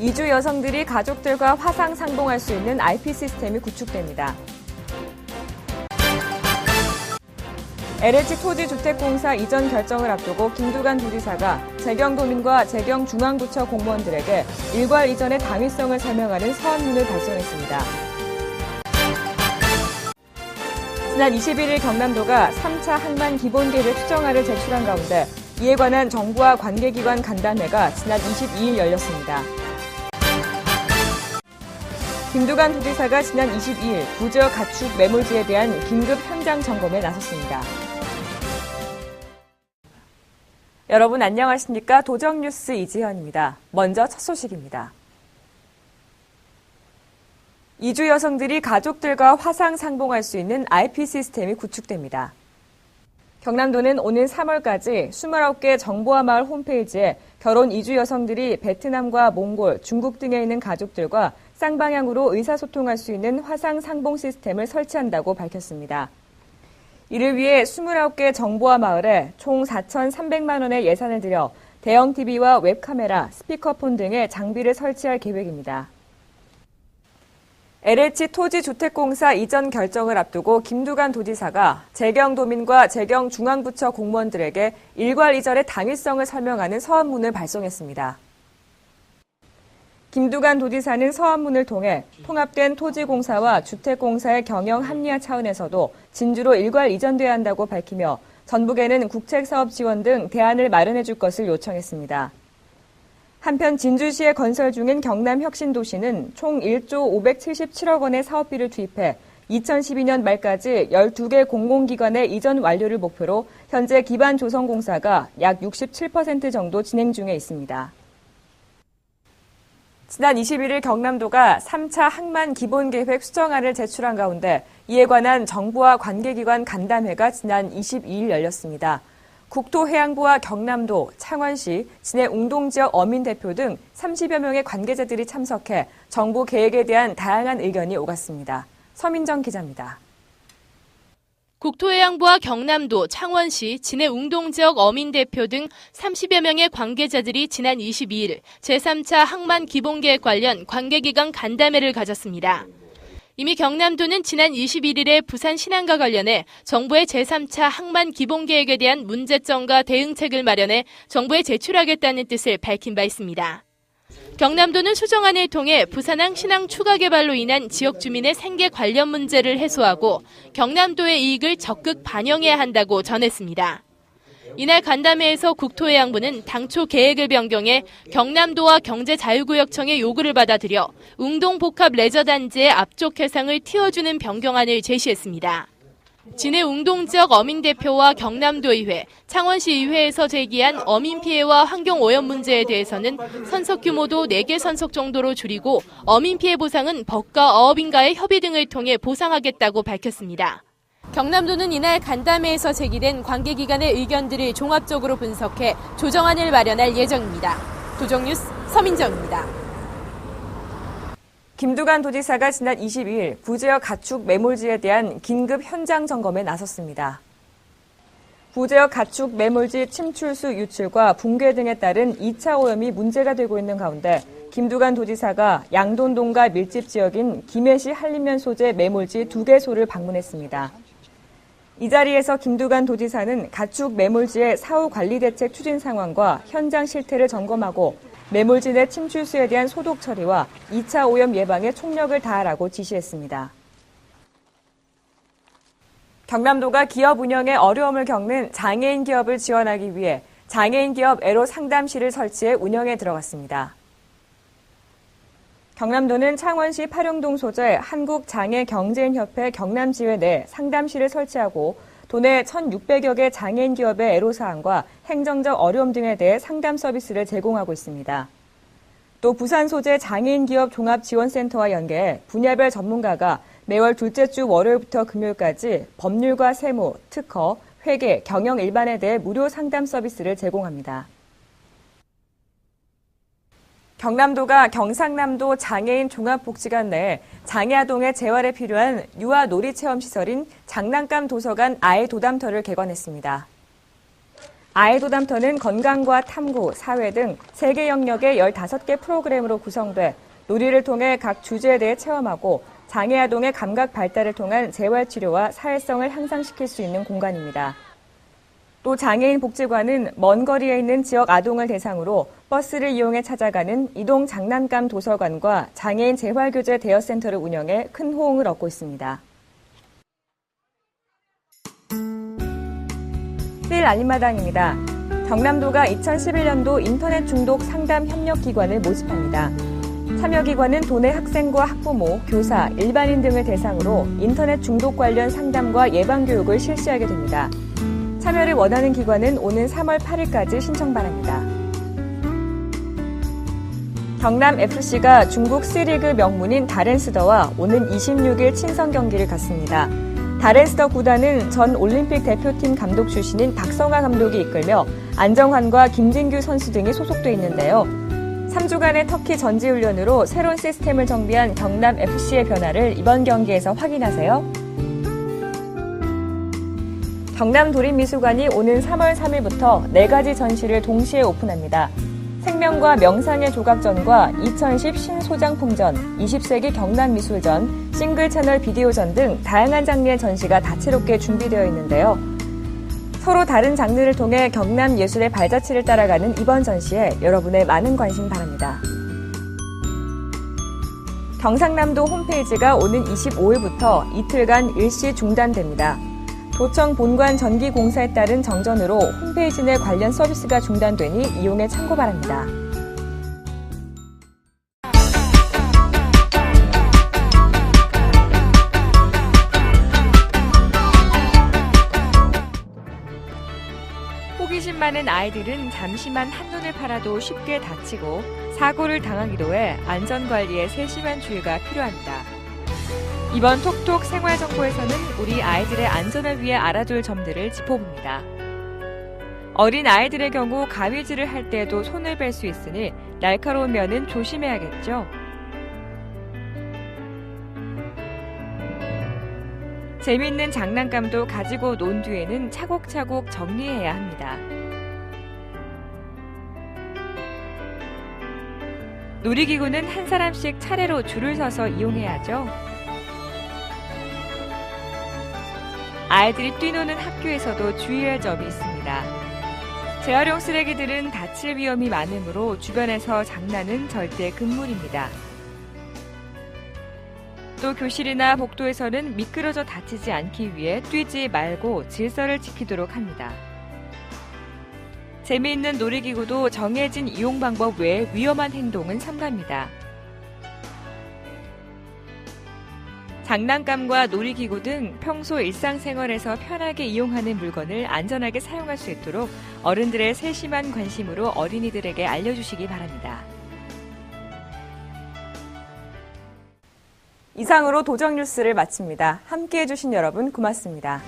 이주 여성들이 가족들과 화상 상봉할 수 있는 IP 시스템이 구축됩니다. LH 토지주택공사 이전 결정을 앞두고 김두관 도지사가 재경도민과 재경중앙부처 공무원들에게 일괄 이전의 당위성을 설명하는 서한문을 발송했습니다. 지난 21일 경남도가 3차 항만 기본계획 수정안을 제출한 가운데 이에 관한 정부와 관계기관 간담회가 지난 22일 열렸습니다. 김두관 도지사가 지난 22일 부지역 가축 매물지에 대한 긴급 현장 점검에 나섰습니다. 여러분 안녕하십니까? 도정뉴스 이지현입니다. 먼저 첫 소식입니다. 이주 여성들이 가족들과 화상 상봉할 수 있는 IP 시스템이 구축됩니다. 경남도는 오는 3월까지 29개 정보화 마을 홈페이지에 결혼 이주 여성들이 베트남과 몽골, 중국 등에 있는 가족들과 쌍방향으로 의사소통할 수 있는 화상 상봉 시스템을 설치한다고 밝혔습니다. 이를 위해 29개 정보화 마을에 총 4,300만 원의 예산을 들여 대형 TV와 웹카메라, 스피커폰 등의 장비를 설치할 계획입니다. LH 토지주택공사 이전 결정을 앞두고 김두관 도지사가 재경도민과 재경중앙부처 공무원들에게 일괄 이전의 당위성을 설명하는 서한문을 발송했습니다. 김두관 도지사는 서한문을 통해 통합된 토지공사와 주택공사의 경영 합리화 차원에서도 진주로 일괄 이전돼야 한다고 밝히며 전북에는 국책사업 지원 등 대안을 마련해 줄 것을 요청했습니다. 한편 진주시에 건설 중인 경남 혁신도시는 총 1조 577억 원의 사업비를 투입해 2012년 말까지 12개 공공기관의 이전 완료를 목표로 현재 기반 조성 공사가 약 67% 정도 진행 중에 있습니다. 지난 21일 경남도가 3차 항만 기본계획 수정안을 제출한 가운데 이에 관한 정부와 관계기관 간담회가 지난 22일 열렸습니다. 국토해양부와 경남도, 창원시, 진해 웅동지역 어민 대표 등 30여 명의 관계자들이 참석해 정부 계획에 대한 다양한 의견이 오갔습니다. 서민정 기자입니다. 국토해양부와 경남도, 창원시, 진해 웅동 지역 어민 대표 등 30여 명의 관계자들이 지난 22일 제3차 항만 기본계획 관련 관계기관 간담회를 가졌습니다. 이미 경남도는 지난 21일에 부산 신항과 관련해 정부의 제3차 항만 기본계획에 대한 문제점과 대응책을 마련해 정부에 제출하겠다는 뜻을 밝힌 바 있습니다. 경남도는 수정안을 통해 부산항 신항 추가 개발로 인한 지역 주민의 생계 관련 문제를 해소하고 경남도의 이익을 적극 반영해야 한다고 전했습니다. 이날 간담회에서 국토해양부는 당초 계획을 변경해 경남도와 경제자유구역청의 요구를 받아들여 웅동복합 레저단지의 앞쪽 해상을 틔워주는 변경안을 제시했습니다. 진해 웅동 지역 어민 대표와 경남도의회, 창원시의회에서 제기한 어민 피해와 환경 오염 문제에 대해서는 선석 규모도 4개 선석 정도로 줄이고 어민 피해 보상은 법과 어업인가의 협의 등을 통해 보상하겠다고 밝혔습니다. 경남도는 이날 간담회에서 제기된 관계기관의 의견들을 종합적으로 분석해 조정안을 마련할 예정입니다. 도정뉴스 서민정입니다. 김두관 도지사가 지난 22일 부지역 가축 매몰지에 대한 긴급 현장 점검에 나섰습니다. 부지역 가축 매몰지 침출수 유출과 붕괴 등에 따른 2차 오염이 문제가 되고 있는 가운데 김두관 도지사가 양돈동과 밀집 지역인 김해시 한림면 소재 매몰지 두 개소를 방문했습니다. 이 자리에서 김두관 도지사는 가축 매몰지의 사후 관리 대책 추진 상황과 현장 실태를 점검하고 매몰지 내 침출수에 대한 소독 처리와 2차 오염 예방에 총력을 다하라고 지시했습니다. 경남도가 기업 운영에 어려움을 겪는 장애인 기업을 지원하기 위해 장애인 기업 애로 상담실을 설치해 운영에 들어갔습니다. 경남도는 창원시 파룡동 소재 한국장애경제인협회 경남지회 내 상담실을 설치하고 도내 1,600여 개 장애인 기업의 애로사항과 행정적 어려움 등에 대해 상담 서비스를 제공하고 있습니다. 또 부산 소재 장애인 기업 종합지원센터와 연계해 분야별 전문가가 매월 둘째 주 월요일부터 금요일까지 법률과 세무, 특허, 회계, 경영 일반에 대해 무료 상담 서비스를 제공합니다. 경남도가 경상남도 장애인 종합복지관 내 장애아동의 재활에 필요한 유아 놀이 체험 시설인 장난감 도서관 아이 도담터를 개관했습니다. 아이 도담터는 건강과 탐구, 사회 등 3개 영역의 15개 프로그램으로 구성돼 놀이를 통해 각 주제에 대해 체험하고 장애 아동의 감각 발달을 통한 재활 치료와 사회성을 향상시킬 수 있는 공간입니다. 또 장애인 복지관은 먼 거리에 있는 지역 아동을 대상으로 버스를 이용해 찾아가는 이동 장난감 도서관과 장애인 재활교제 대여센터를 운영해 큰 호응을 얻고 있습니다. 삘 알림마당입니다. 경남도가 2011년도 인터넷 중독 상담 협력 기관을 모집합니다. 참여기관은 도내 학생과 학부모, 교사, 일반인 등을 대상으로 인터넷 중독 관련 상담과 예방교육을 실시하게 됩니다. 참여를 원하는 기관은 오는 3월 8일까지 신청 바랍니다. 경남 FC가 중국 C리그 명문인 다렌스더와 오는 26일 친선 경기를 갖습니다. 다렌스더 구단은 전 올림픽 대표팀 감독 출신인 박성하 감독이 이끌며 안정환과 김진규 선수 등이 소속돼 있는데요. 3주간의 터키 전지훈련으로 새로운 시스템을 정비한 경남 FC의 변화를 이번 경기에서 확인하세요. 경남 도립미술관이 오는 3월 3일부터 4가지 전시를 동시에 오픈합니다. 생명과 명상의 조각전과 2010 신소장품전, 20세기 경남미술전, 싱글 채널 비디오전 등 다양한 장르의 전시가 다채롭게 준비되어 있는데요. 서로 다른 장르를 통해 경남 예술의 발자취를 따라가는 이번 전시에 여러분의 많은 관심 바랍니다. 경상남도 홈페이지가 오는 25일부터 이틀간 일시 중단됩니다. 도청 본관 전기 공사에 따른 정전으로 홈페이지 내 관련 서비스가 중단되니 이용에 참고 바랍니다. 호기심 많은 아이들은 잠시만 한눈을 팔아도 쉽게 다치고 사고를 당하기도 해 안전관리에 세심한 주의가 필요합니다. 이번 톡톡 생활 정보에서는 우리 아이들의 안전을 위해 알아둘 점들을 짚어봅니다. 어린 아이들의 경우 가위질을 할 때에도 손을 뺄 수 있으니 날카로운 면은 조심해야겠죠. 재밌는 장난감도 가지고 논 뒤에는 차곡차곡 정리해야 합니다. 놀이기구는 한 사람씩 차례로 줄을 서서 이용해야죠. 아이들이 뛰노는 학교에서도 주의할 점이 있습니다. 재활용 쓰레기들은 다칠 위험이 많으므로 주변에서 장난은 절대 금물입니다. 또 교실이나 복도에서는 미끄러져 다치지 않기 위해 뛰지 말고 질서를 지키도록 합니다. 재미있는 놀이기구도 정해진 이용 방법 외에 위험한 행동은 삼갑니다. 장난감과 놀이기구 등 평소 일상생활에서 편하게 이용하는 물건을 안전하게 사용할 수 있도록 어른들의 세심한 관심으로 어린이들에게 알려주시기 바랍니다. 이상으로 도정 뉴스를 마칩니다. 함께 해주신 여러분 고맙습니다.